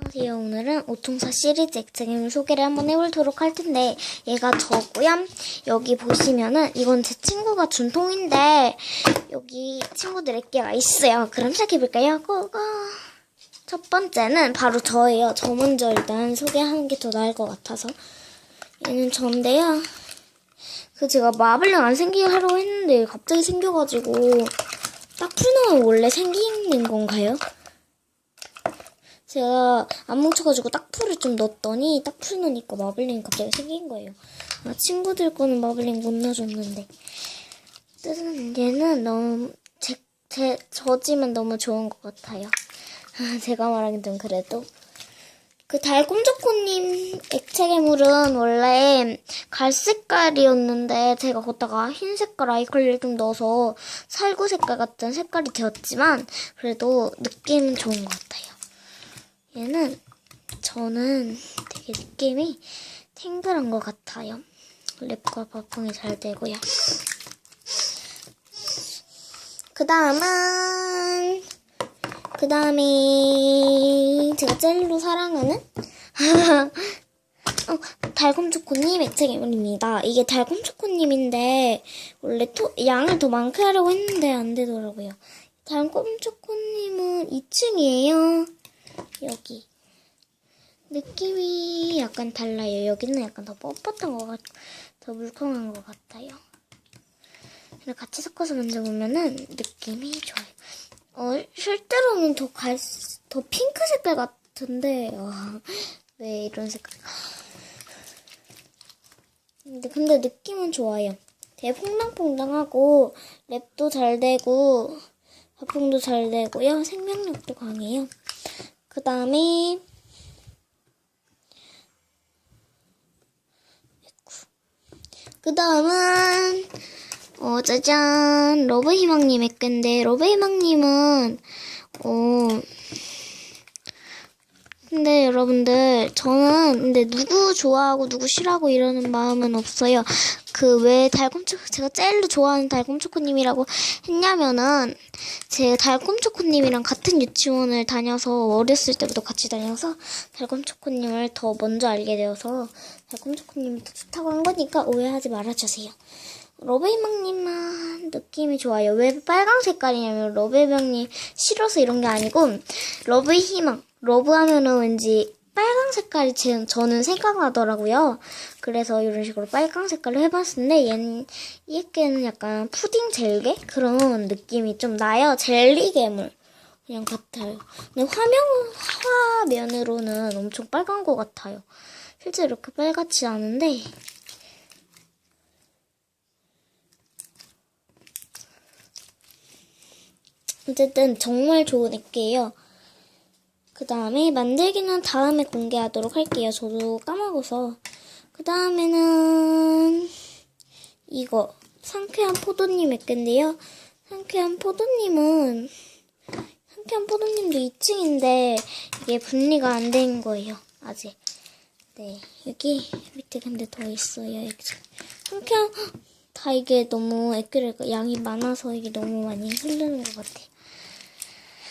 안녕하세요. 오늘은 오통사 시리즈 액체겜을 소개를 한번 해보도록 할 텐데 얘가 저고요. 여기 보시면은 이건 제 친구가 준 통인데 여기 친구들의 개가 있어요. 그럼 시작해볼까요? 고고. 첫 번째는 바로 저예요. 저 먼저 일단 소개하는 게 더 나을 것 같아서 얘는 저인데요. 그 제가 마블링 안 생기게 하려고 했는데 갑자기 생겨가지고 딱 풀나면 원래 생기는 건가요? 제가 안 뭉쳐가지고 딱풀을 좀 넣었더니 딱풀 넣으니까 마블링이 갑자기 생긴 거예요. 아, 친구들 거는 마블링 못 넣어줬는데. 뜻은 얘는 너무 제, 제 저지만 너무 좋은 것 같아요. 아, 제가 말하긴 좀 그래도. 그 달콤초코님 액체 괴물은 원래 갈색깔이었는데 제가 걷다가 흰 색깔 아이컬리를 좀 넣어서 살구 색깔 같은 색깔이 되었지만 그래도 느낌은 좋은 것 같아요. 얘는 저는 되게 느낌이 탱글한 것 같아요. 랩과 바풍이 잘 되고요. 그 다음은 그 다음에 제가 젤로 사랑하는 어, 달콤초코님 액체괴물입니다. 이게 달콤초코님인데 원래 토, 양을 더 많게 하려고 했는데 안 되더라고요. 달콤초코님은 2층이에요. 여기 느낌이 약간 달라요. 여기는 약간 더 뻣뻣한 것 같고 더 물컹한 것 같아요. 근데 같이 섞어서 만져보면은 느낌이 좋아요. 어, 실제로는 더 갈, 더 핑크 색깔 같은데, 와, 왜 이런 색깔. 근데, 근데 느낌은 좋아요. 되게 퐁당퐁당하고, 랩도 잘 되고, 화풍도 잘 되고요. 생명력도 강해요. 그 다음에, 그 다음은, 어, 짜잔. 러브희망님의 건데, 러브희망님은, 어, 근데 여러분들, 저는, 근데 누구 좋아하고 누구 싫어하고 이러는 마음은 없어요. 그 왜 달콤초코, 제가 제일로 좋아하는 달콤초코님이라고 했냐면은, 제 달콤초코님이랑 같은 유치원을 다녀서, 어렸을 때부터 같이 다녀서, 달콤초코님을 더 먼저 알게 되어서, 달콤초코님이 더 좋다고 한 거니까 오해하지 말아주세요. 러브희망님만 느낌이 좋아요. 왜 빨강 색깔이냐면 러브희망님 싫어서 이런 게 아니고 러브희망 러브 하면은 왠지 빨강 색깔이 제, 저는 생각나더라고요. 그래서 이런 식으로 빨강 색깔로 해봤는데 얘는 이 애는 약간 푸딩 젤게 그런 느낌이 좀 나요. 젤리 괴물 그냥 같아요. 근데 화면 화면으로는 엄청 빨간 것 같아요. 실제 이렇게 빨갛지 않은데 어쨌든 정말 좋은 액기예요. 그 다음에 만들기는 다음에 공개하도록 할게요. 저도 까먹어서. 그 다음에는 이거 상쾌한 포도님 액인데요. 상쾌한 포도님은 상쾌한 포도님도 2층인데 이게 분리가 안 된 거예요. 아직. 네 여기 밑에 근데 더 있어요. 여기. 상쾌한 다 이게 너무 액기를 양이 많아서 이게 너무 많이 흐르는 것 같아요.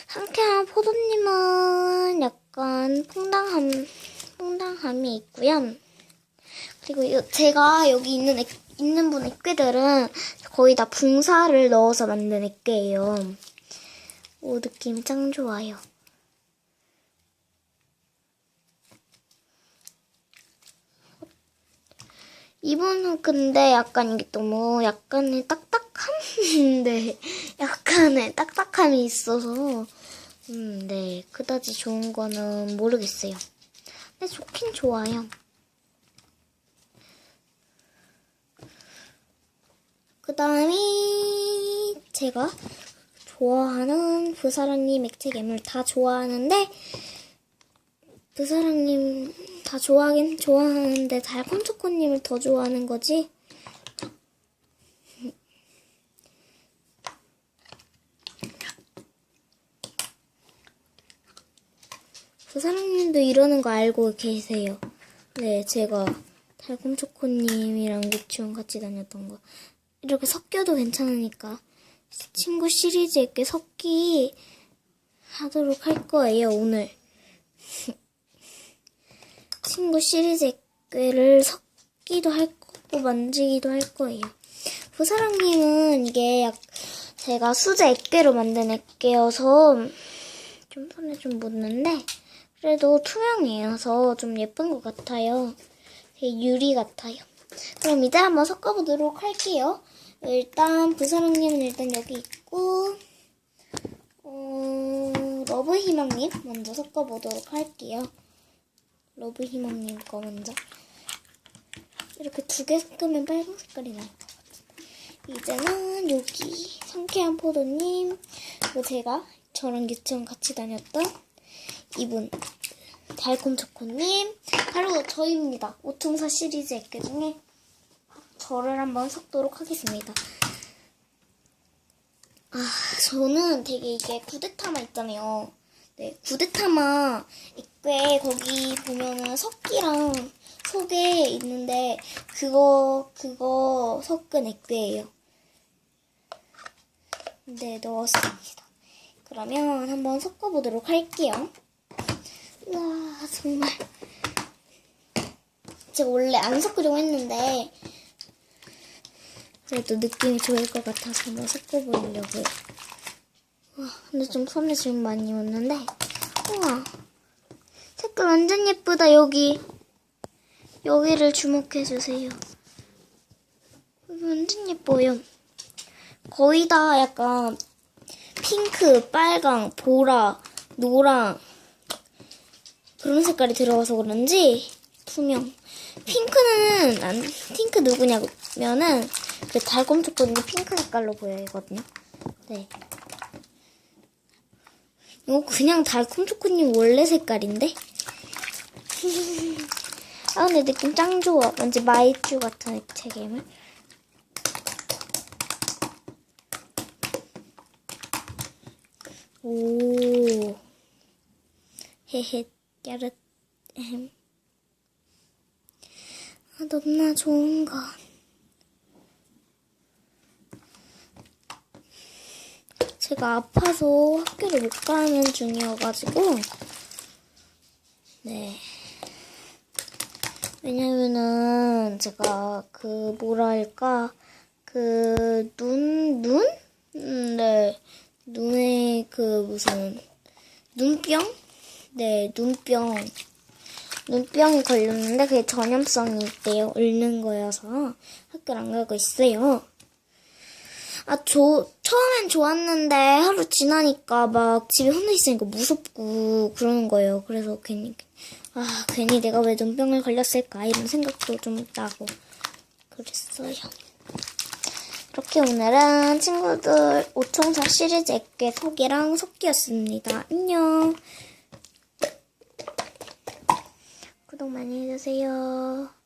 상쾌한 포도님은 약간 퐁당함, 퐁당함이 있고요. 그리고 요- 제가 여기 있는 액, 있는 분 액괴들은 거의 다 붕사를 넣어서 만든 액괴예요. 오, 느낌이 짱 좋아요. 이분은 근데 약간 이게 너무 약간의 딱딱함인데 약간의 딱딱함이 있어서 음, 네 그다지 좋은 거는 모르겠어요. 근데 좋긴 좋아요. 그 다음에 제가 좋아하는 부사랑님 액체 괴물 다 좋아하는데 부사랑님 다 좋아하긴 좋아하는데 달콤초코님을 더 좋아하는 거지? 부사랑님도 이러는 거 알고 계세요. 네, 제가 달콤초코님이랑 유치원 같이 다녔던 거. 이렇게 섞여도 괜찮으니까 친구 시리즈에 꽤 섞기 하도록 할 거예요, 오늘. 친구 시리즈 액괴를 섞기도 할 거고 만지기도 할 거예요. 부사랑님은 이게 약 제가 수제 액괴로 만든 액괴여서 좀 손에 좀 묻는데 그래도 투명이어서 좀 예쁜 것 같아요. 되게 유리 같아요. 그럼 이제 한번 섞어보도록 할게요. 일단 부사랑님은 일단 여기 있고 어, 러브 희망님 먼저 섞어보도록 할게요. 러브 희망님 거 먼저 이렇게 두 개 섞으면 빨간 색깔이 나올 것 같아요. 이제는 여기 상쾌한 포도님 그리고 제가 저랑 유치원 같이 다녔던 이분 달콤 초코님 바로 저입니다. 오퉁사 시리즈 액괴 중에 저를 한번 섞도록 하겠습니다. 아, 저는 되게 이게 구데타마 있잖아요. 네, 구데타마 액괴 거기 보면은 석기랑 속에 있는데 그거 그거 섞은 액괴예요. 네, 넣었습니다. 그러면 한번 섞어보도록 할게요. 정말. 제가 원래 안 섞으려고 했는데 그래도 느낌이 좋을 것 같아서 한번 섞어보려고요. 와, 근데 좀 손에 지금 많이 왔는데 우와, 색깔 완전 예쁘다, 여기. 여기를 주목해주세요. 완전 예뻐요. 거의 다 약간 핑크, 빨강, 보라, 노랑 그런 색깔이 들어가서 그런지 투명. 핑크는 안, 핑크 누구냐면은 그 달콤 초코는 핑크 색깔로 보이거든요. 네. 이거 그냥 달콤 초코님 원래 색깔인데? 아 근데 느낌 짱 좋아. 왠지 마이쮸 같은 액체괴물. 오. 헤헤 야릇 햄. 아, 너무나 좋은 것. 제가 아파서 학교를 못 가는 중이어가지고, 네. 왜냐면은, 제가 그, 뭐랄까, 그, 눈, 눈? 음, 네. 눈에 그, 무슨, 눈병? 네, 눈병. 눈병이 걸렸는데 그게 전염성이 있대요. 앓는 거여서 학교를 안 가고 있어요. 아, 저, 처음엔 좋았는데 하루 지나니까 막 집에 혼자 있으니까 무섭고 그러는 거예요. 그래서 괜히, 아, 괜히 내가 왜 눈병을 걸렸을까 이런 생각도 좀 나고 그랬어요. 이렇게 오늘은 친구들 5총사 시리즈 액괴 소개랑 속기였습니다. 안녕. 구독 많이 해주세요.